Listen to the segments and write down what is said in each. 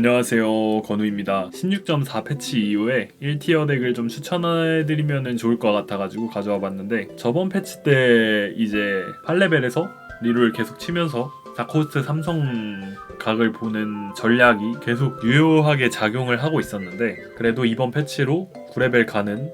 안녕하세요 건우입니다. 16.4 패치 이후에 1티어 덱을 좀 추천해드리면 좋을 것 같아가지고 가져와 봤는데 저번 패치 때 이제 8레벨에서 리롤 계속 치면서 다코스트 삼성 각을 보는 전략이 계속 유효하게 작용을 하고 있었는데 그래도 이번 패치로 9레벨 가는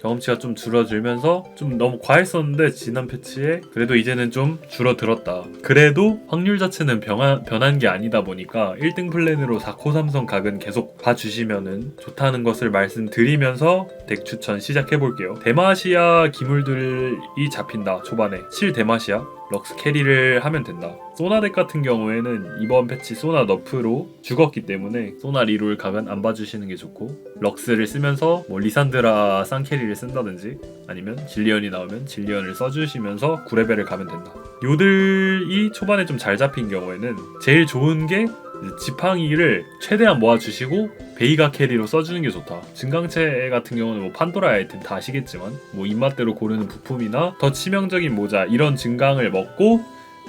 경험치가 좀 줄어들면서 좀 너무 과했었는데 지난 패치에 그래도 이제는 좀 줄어들었다. 그래도 확률 자체는 변한, 변한 게 아니다 보니까 1등 플랜으로 4코 삼성 각은 계속 봐주시면은 좋다는 것을 말씀드리면서 덱 추천 시작해 볼게요. 대마시아 기물들이 잡힌다 초반에 7 대마시아 럭스 캐리를 하면 된다. 소나 덱 같은 경우에는 이번 패치 소나 너프로 죽었기 때문에 소나 리롤 각은 안 봐주시는 게 좋고 럭스를 쓰면서 뭐 리산드라 쌍캐리를 쓴다든지 아니면 질리언이 나오면 질리언을 써주시면서 9레벨을 가면 된다. 요들이 초반에 좀 잘 잡힌 경우에는 제일 좋은 게 지팡이를 최대한 모아주시고 베이가 캐리로 써주는 게 좋다. 증강체 같은 경우는 뭐 판도라 아이템 다 아시겠지만 뭐 입맛대로 고르는 부품이나 더 치명적인 모자 이런 증강을 먹고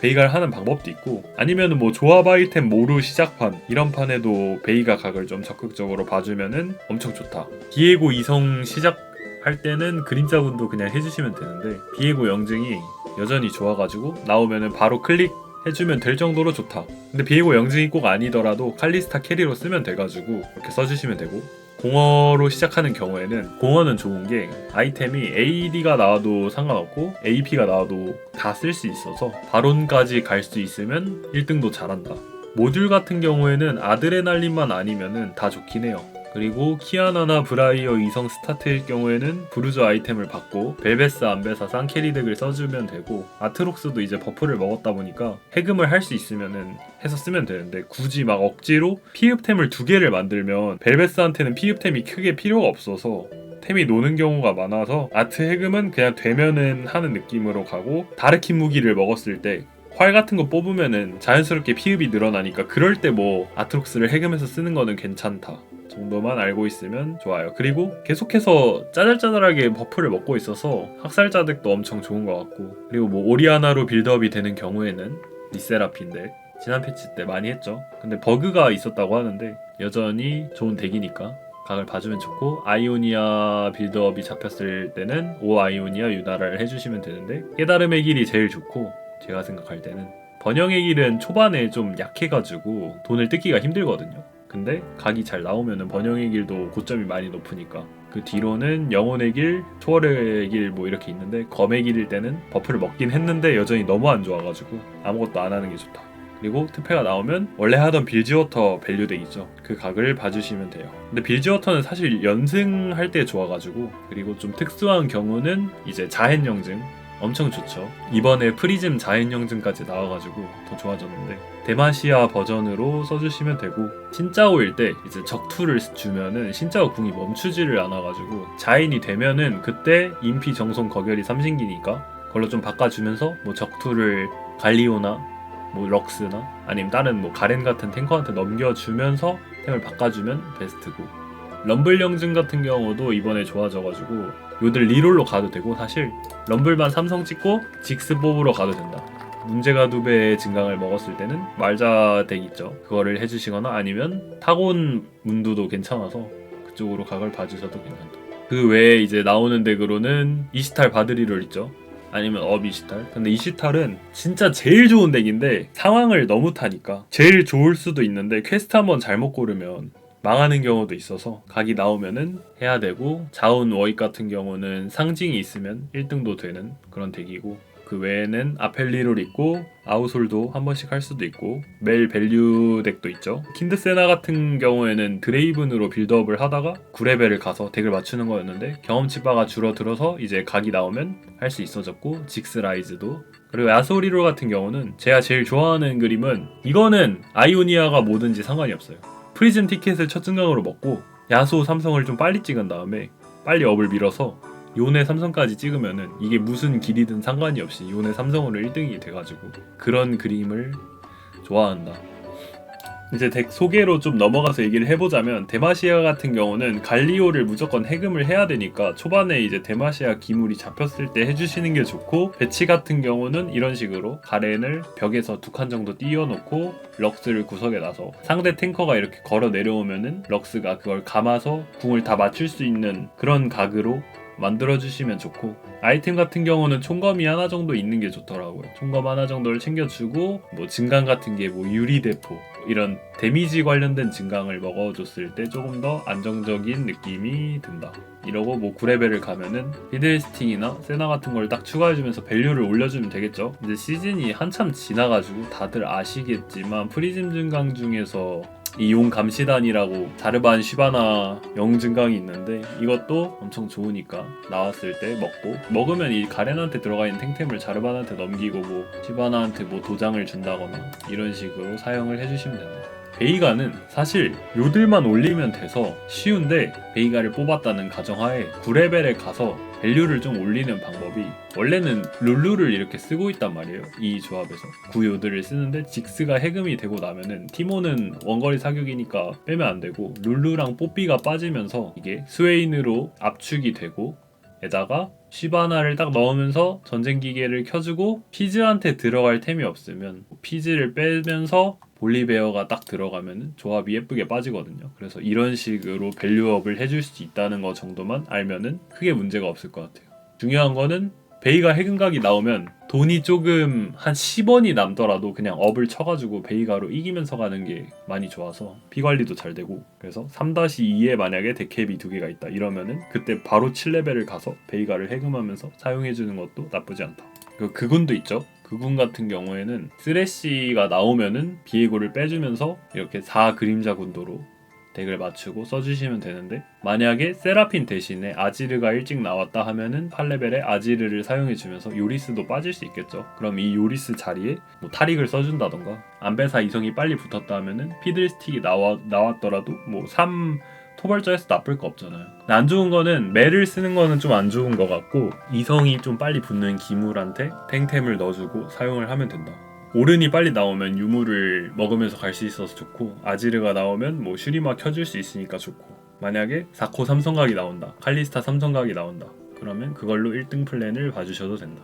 베이가를 하는 방법도 있고 아니면은 뭐 조합 아이템 모루 시작판 이런 판에도 베이가 각을 좀 적극적으로 봐주면은 엄청 좋다. 비에고 이성 시작 할 때는 그림자군도 그냥 해주시면 되는데 비에고 영증이 여전히 좋아가지고 나오면은 바로 클릭 해주면 될 정도로 좋다. 근데 비에고 영증이 꼭 아니더라도 칼리스타 캐리로 쓰면 돼가지고 이렇게 써주시면 되고 공어로 시작하는 경우에는 공어는 좋은 게 아이템이 AD가 나와도 상관없고 AP가 나와도 다 쓸 수 있어서 바론까지 갈 수 있으면 1등도 잘한다. 모듈 같은 경우에는 아드레날린만 아니면은 다 좋긴 해요. 그리고 키아나나 브라이어 이성 스타트일 경우에는 브루즈 아이템을 받고 벨베스 안베사 쌍캐리 덱을 써주면 되고 아트록스도 이제 버프를 먹었다 보니까 해금을 할 수 있으면은 해서 쓰면 되는데 굳이 막 억지로 피흡템을 두 개를 만들면 벨베스한테는 피흡템이 크게 필요가 없어서 템이 노는 경우가 많아서 아트 해금은 그냥 되면은 하는 느낌으로 가고 다르킨 무기를 먹었을 때 활 같은 거 뽑으면은 자연스럽게 피흡이 늘어나니까 그럴 때 뭐 아트록스를 해금해서 쓰는 거는 괜찮다 정도만 알고 있으면 좋아요. 그리고 계속해서 짜잘짜잘하게 버프를 먹고 있어서 학살자 덱도 엄청 좋은 것 같고 그리고 뭐 오리아나로 빌드업이 되는 경우에는 리세라핀데 지난 패치 때 많이 했죠. 근데 버그가 있었다고 하는데 여전히 좋은 덱이니까 각을 봐주면 좋고 아이오니아 빌드업이 잡혔을 때는 오 아이오니아 유나라를 해주시면 되는데 깨달음의 길이 제일 좋고 제가 생각할 때는 번영의 길은 초반에 좀 약해가지고 돈을 뜯기가 힘들거든요. 근데 각이 잘 나오면은 번영의 길도 고점이 많이 높으니까 그 뒤로는 영혼의 길, 초월의 길 뭐 이렇게 있는데 검의 길일 때는 버프를 먹긴 했는데 여전히 너무 안 좋아가지고 아무것도 안 하는 게 좋다. 그리고 특패가 나오면 원래 하던 빌지워터 밸류덱 있죠. 그 각을 봐주시면 돼요. 근데 빌지워터는 사실 연승할 때 좋아가지고 그리고 좀 특수한 경우는 이제 자hen 영증 엄청 좋죠. 이번에 프리즘 자hen 영증까지 나와가지고 더 좋아졌는데 데마시아 버전으로 써주시면 되고 신짜오일 때 이제 적투를 주면은 신짜오 궁이 멈추지를 않아가지고 자인이 되면은 그때 인피 정성 거결이 삼신기니까 그걸로 좀 바꿔주면서 뭐 적투를 갈리오나 뭐 럭스나 아니면 다른 뭐 가렌 같은 탱커한테 넘겨주면서 템을 바꿔주면 베스트고 럼블 영증 같은 경우도 이번에 좋아져가지고 요들 리롤로 가도 되고 사실 럼블만 삼성 찍고 직스 뽑으러 가도 된다. 문제가 두 배의 증강을 먹었을 때는 말자 덱 있죠. 그거를 해주시거나 아니면 타곤 문두도 괜찮아서 그쪽으로 각을 봐주셔도 괜찮다. 그 외에 이제 나오는 덱으로는 이시탈 바드리롤 있죠. 아니면 업 이시탈. 근데 이시탈은 진짜 제일 좋은 덱인데 상황을 너무 타니까 제일 좋을 수도 있는데 퀘스트 한번 잘못 고르면 망하는 경우도 있어서 각이 나오면은 해야 되고 자운 워익 같은 경우는 상징이 있으면 1등도 되는 그런 덱이고 그 외에는 아펠리롤 있고 아우솔도 한 번씩 할 수도 있고 멜 밸류 덱도 있죠. 킨드세나 같은 경우에는 드레이븐으로 빌드업을 하다가 9레벨을 가서 덱을 맞추는 거였는데 경험치 바가 줄어들어서 이제 각이 나오면 할 수 있어졌고 직스라이즈도. 그리고 야소리롤 같은 경우는 제가 제일 좋아하는 그림은 이거는 아이오니아가 뭐든지 상관이 없어요 프리즘 티켓을 첫 증강으로 먹고 야소 삼성을 좀 빨리 찍은 다음에 빨리 업을 밀어서 요네 삼성까지 찍으면은 이게 무슨 길이든 상관이 없이 요네 삼성으로 1등이 돼가지고 그런 그림을 좋아한다. 이제 덱 소개로 좀 넘어가서 얘기를 해보자면 데마시아 같은 경우는 갈리오를 무조건 해금을 해야 되니까 초반에 이제 데마시아 기물이 잡혔을 때 해주시는 게 좋고 배치 같은 경우는 이런 식으로 가렌을 벽에서 두 칸 정도 띄워놓고 럭스를 구석에 놔서 상대 탱커가 이렇게 걸어 내려오면은 럭스가 그걸 감아서 궁을 다 맞출 수 있는 그런 각으로 만들어주시면 좋고 아이템 같은 경우는 총검이 하나 정도 있는 게 좋더라고요. 총검 하나 정도를 챙겨주고 뭐 증강 같은 게 뭐 유리대포 이런 데미지 관련된 증강을 먹어줬을 때 조금 더 안정적인 느낌이 든다. 이러고 뭐 9레벨을 가면은 히들스팅이나 세나 같은 걸 딱 추가해주면서 밸류를 올려주면 되겠죠. 이제 시즌이 한참 지나가지고 다들 아시겠지만 프리즘 증강 중에서 이용 감시단이라고 자르반 시바나 영 증강이 있는데 이것도 엄청 좋으니까 나왔을 때 먹고 먹으면 이 가렌한테 들어가 있는 탱템을 자르반한테 넘기고 뭐 시바나한테 뭐 도장을 준다거나 이런 식으로 사용을 해주시면 됩니다. 베이가는 사실 요들만 올리면 돼서 쉬운데 베이가를 뽑았다는 가정하에 9레벨에 가서 밸류를 좀 올리는 방법이 원래는 룰루를 이렇게 쓰고 있단 말이에요 이 조합에서. 구요들을 쓰는데 직스가 해금이 되고 나면은 티모는 원거리 사격이니까 빼면 안 되고 룰루랑 뽀삐가 빠지면서 이게 스웨인으로 압축이 되고 에다가 시바나를 딱 넣으면서 전쟁 기계를 켜주고 피즈한테 들어갈 템이 없으면 피즈를 빼면서 볼리베어가 딱 들어가면 조합이 예쁘게 빠지거든요. 그래서 이런 식으로 밸류업을 해줄 수 있다는 거 정도만 알면은 크게 문제가 없을 것 같아요. 중요한 거는 베이가 해금각이 나오면 돈이 조금 한 10원이 남더라도 그냥 업을 쳐가지고 베이가로 이기면서 가는 게 많이 좋아서 피 관리도 잘 되고 그래서 3-2에 만약에 데캡이 두 개가 있다 이러면은 그때 바로 7레벨을 가서 베이가를 해금하면서 사용해주는 것도 나쁘지 않다. 그 그군도 있죠. 그군 같은 경우에는 쓰레쉬가 나오면은 비에고를 빼주면서 이렇게 4 그림자 군도로 덱을 맞추고 써주시면 되는데 만약에 세라핀 대신에 아지르가 일찍 나왔다 하면은 8레벨에 아지르를 사용해주면서 요리스도 빠질 수 있겠죠. 그럼 이 요리스 자리에 뭐 타릭을 써준다던가 안베사 이성이 빨리 붙었다 하면은 피들스틱이 나와, 나왔더라도 뭐3 토벌자에서 나쁠 거 없잖아요. 안 좋은 거는 매를 쓰는 거는 좀 안 좋은 것 같고 이성이 좀 빨리 붙는 기물한테 탱템을 넣어주고 사용을 하면 된다. 오른이 빨리 나오면 유물을 먹으면서 갈 수 있어서 좋고 아지르가 나오면 뭐 슈리마 켜줄 수 있으니까 좋고 만약에 4코 삼성각이 나온다 칼리스타 삼성각이 나온다 그러면 그걸로 1등 플랜을 봐주셔도 된다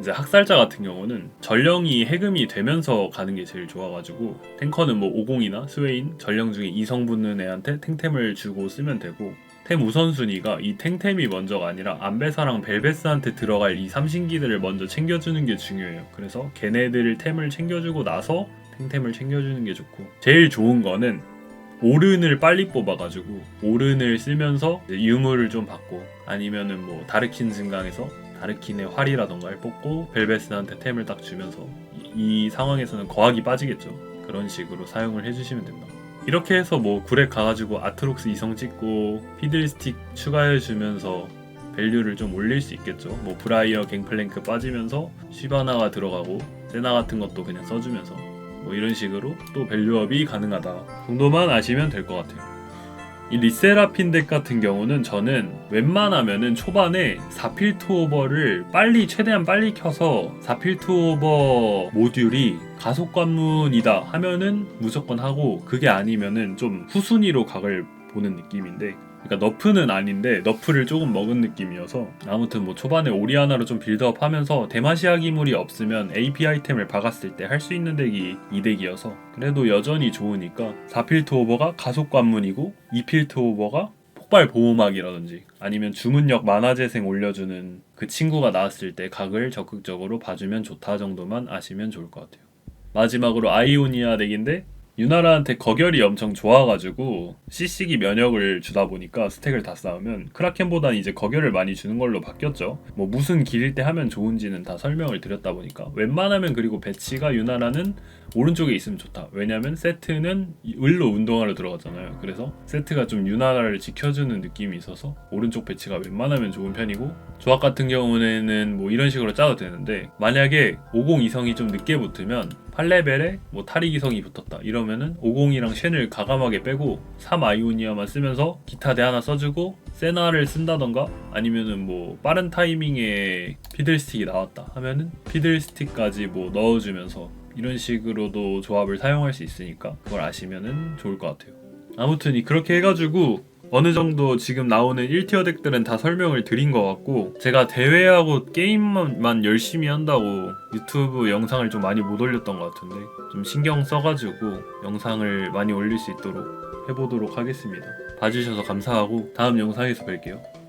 이제 학살자 같은 경우는 전령이 해금이 되면서 가는 게 제일 좋아가지고 탱커는 뭐 50이나 스웨인 전령 중에 이성 붙는 애한테 탱템을 주고 쓰면 되고 템 우선순위가 이 탱템이 먼저가 아니라 안베사랑 벨베스한테 들어갈 이 삼신기들을 먼저 챙겨주는 게 중요해요. 그래서 걔네들 템을 챙겨주고 나서 탱템을 챙겨주는 게 좋고 제일 좋은 거는 오른을 빨리 뽑아가지고 오른을 쓰면서 유물을 좀 받고 아니면은 뭐 다르킨 증강에서 다르킨의 활이라던가를 뽑고 벨베스한테 템을 딱 주면서 이, 이 상황에서는 거하기 빠지겠죠. 그런 식으로 사용을 해주시면 된다. 이렇게 해서 뭐 구렉 가가지고 아트록스 이성 찍고 피들스틱 추가해주면서 밸류를 좀 올릴 수 있겠죠. 뭐 브라이어 갱플랭크 빠지면서 시바나가 들어가고 세나 같은 것도 그냥 써주면서 뭐 이런 식으로 또 밸류업이 가능하다 정도만 아시면 될 것 같아요. 이 리세라핀 덱 같은 경우는 저는 웬만하면은 초반에 4필투오버를 빨리 최대한 빨리 켜서 4필투오버 모듈이 가속 관문이다 하면은 무조건 하고 그게 아니면은 좀 후순위로 각을 보는 느낌인데 그러니까 너프는 아닌데 너프를 조금 먹은 느낌이어서 아무튼 뭐 초반에 오리아나로 좀 빌드업 하면서 대마시아 기물이 없으면 AP 아이템을 박았을 때 할 수 있는 덱이 이 덱이어서 그래도 여전히 좋으니까 4필트 오버가 가속 관문이고 2필트 오버가 폭발 보호막이라든지 아니면 주문력 만화 재생 올려주는 그 친구가 나왔을 때 각을 적극적으로 봐주면 좋다 정도만 아시면 좋을 것 같아요. 마지막으로 아이오니아 덱인데 유나라한테 거결이 엄청 좋아가지고 CC기 면역을 주다 보니까 스택을 다 쌓으면 크라켄보다는 이제 거결을 많이 주는 걸로 바뀌었죠. 뭐 무슨 길일 때 하면 좋은지는 다 설명을 드렸다 보니까 웬만하면 그리고 배치가 유나라는 오른쪽에 있으면 좋다. 왜냐면 세트는 을로 운동하러 들어가잖아요. 그래서 세트가 좀 유나라를 지켜주는 느낌이 있어서 오른쪽 배치가 웬만하면 좋은 편이고 조합 같은 경우에는 뭐 이런 식으로 짜도 되는데 만약에 50 이성이 좀 늦게 붙으면 8레벨에 뭐 탈익 이성이 붙었다 이러면 은 50이랑 쉔을 가감하게 빼고 3 아이오니아만 쓰면서 기타 대 하나 써주고 세나를 쓴다던가 아니면은 뭐 빠른 타이밍에 피들스틱이 나왔다 하면은 피들스틱까지 뭐 넣어주면서 이런 식으로도 조합을 사용할 수 있으니까 그걸 아시면은 좋을 것 같아요. 아무튼 이- 그렇게 해가지고 어느 정도 지금 나오는 1티어 덱들은 다 설명을 드린 것 같고 제가 대회하고 게임만 열심히 한다고 유튜브 영상을 좀 많이 못 올렸던 것 같은데 좀 신경 써가지고 영상을 많이 올릴 수 있도록 해보도록 하겠습니다. 봐주셔서 감사하고 다음 영상에서 뵐게요.